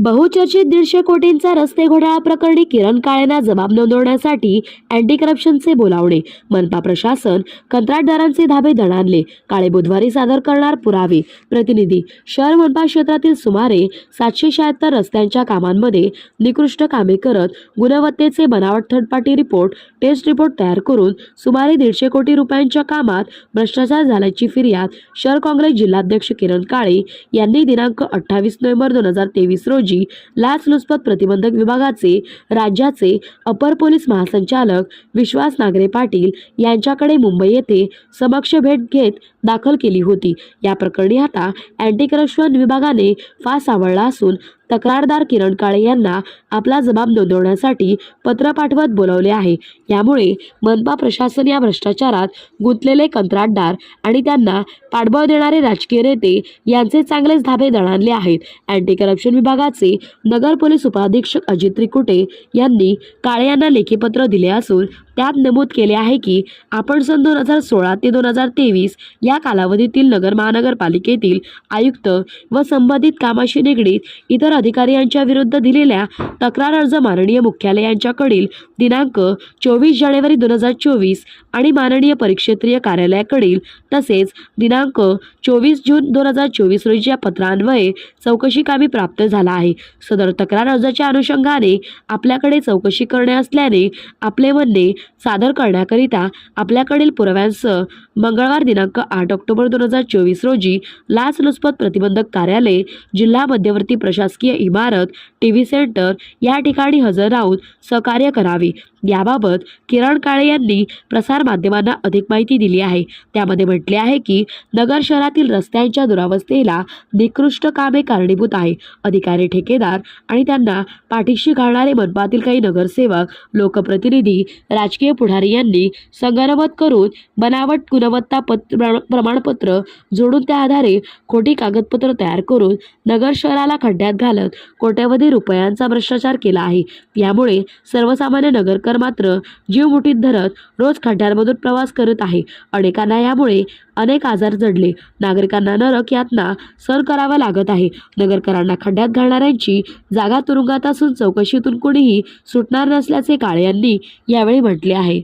बहुचर्चित दीडशे कोटींचा रस्ते घोटाळा प्रकरणी किरण काळेंना जबाब नोंदवण्यासाठी अँटी करप्शनचे बोलावणे. मनपा प्रशासन कंत्राटदारांचे धाबे दणाणले. काळे बुधवारी सादर करणार पुरावे. प्रतिनिधी शहर मनपा क्षेत्रातील सुमारे सातशे शहात्तर रस्त्यांच्या कामांमध्ये निकृष्ट कामे करत गुणवत्तेचे बनावट थर्डपार्टी रिपोर्ट टेस्ट रिपोर्ट तयार करून सुमारे दीडशे कोटी रुपयांच्या कामात भ्रष्टाचार झाल्याची फिर्याद शहर काँग्रेस जिल्हाध्यक्ष किरण काळे यांनी दिनांक अठ्ठावीस नोव्हेंबर दोन हजार तेवीस रोजी लाचलुचपत प्रतिबंधक विभागाचे राज्याचे अपर पोलीस महासंचालक विश्वास नागरे पाटील यांच्याकडे मुंबई येथे समक्ष भेट घेत दाखल केली होती. या प्रकरणी आता अँटी करप्शन विभागाने फास आवळला असून तक्रारदार किरण काळे यांना आपला जबाब नोंदवण्यासाठी पत्र पाठवत बोलवले आहे. यामुळे मनपा प्रशासन या भ्रष्टाचारात गुंतलेले कंत्राटदार आणि त्यांना पाठबळ देणारे राजकीय नेते यांचे चांगलेच धाबे दणाणले आहेत. अँटी करप्शन विभागाचे नगर पोलीस उपाधीक्षक अजित त्रिकुटे यांनी काळे यांना लेखी पत्र दिले असून त्यात नमूद केले आहे की आपण सन दोन हजार सोळा ते दोन हजार तेवीस या कालावधीतील नगर महानगरपालिकेतील आयुक्त व संबंधित कामाशी निगडीत इतर अधिकारी यांच्या विरुद्ध दिलेल्या तक्रार अर्ज माननीय मुख्यालयांच्याकडील दिनांक चोवीस जानेवारी दोन हजार चोवीस आणि माननीय परिक्षेत्रीय कार्यालयाकडील तसेच दिनांक चोवीस जून दोन हजार चोवीस रोजी या पत्रान्वये चौकशी कामी प्राप्त झाला आहे. सदर तक्रार अर्जाच्या अनुषंगाने आपल्याकडे चौकशी करणे असल्याने आपले म्हणणे सादर करण्याकरिता आपल्याकडील पुराव्यांसह मंगळवार दिनांक आठ ऑक्टोबर दोन हजार चोवीस रोजी लाचलुचपत प्रतिबंधक कार्यालय जिल्हा मध्यवर्ती प्रशासकीय इमारत टी व्ही सेंटर या ठिकाणी हजर राहून सहकार्य करावे. याबाबत किरण काळे यांनी प्रसारमाध्यमांना अधिक माहिती दिली आहे. त्यामध्ये म्हटले आहे की नगर शहरातील रस्त्यांच्या दुरावस्थेला निकृष्ट कामे कारणीभूत आहे. अधिकारी ठेकेदार आणि त्यांना पाठीशी घालणारे मनपातील काही नगरसेवक लोकप्रतिनिधी राजकीय पुढारी यांनी संगनमत करून बनावट गुणवत्ता प्रमाणपत्र जोडून त्या आधारे खोटी कागदपत्र तयार करून नगर शहराला खड्ड्यात घालत कोट्यवधी रुपयांचा भ्रष्टाचार केला आहे. यामुळे सर्वसामान्य नगरकर मात्र जीव मुठीत धरत रोज खड्ड्यांमधून प्रवास करत आहे. अनेकांना यामुळे अनेक आजार जडले. नागरिकांना नरक यातना सर करावा लागत आहे. नगरकरांना खड्ड्यात घालणाऱ्यांची जागा तुरुंगात असून चौकशीतून कोणीही सुटणार नसल्याचे काळे यांनी यावेळी म्हटले आहे.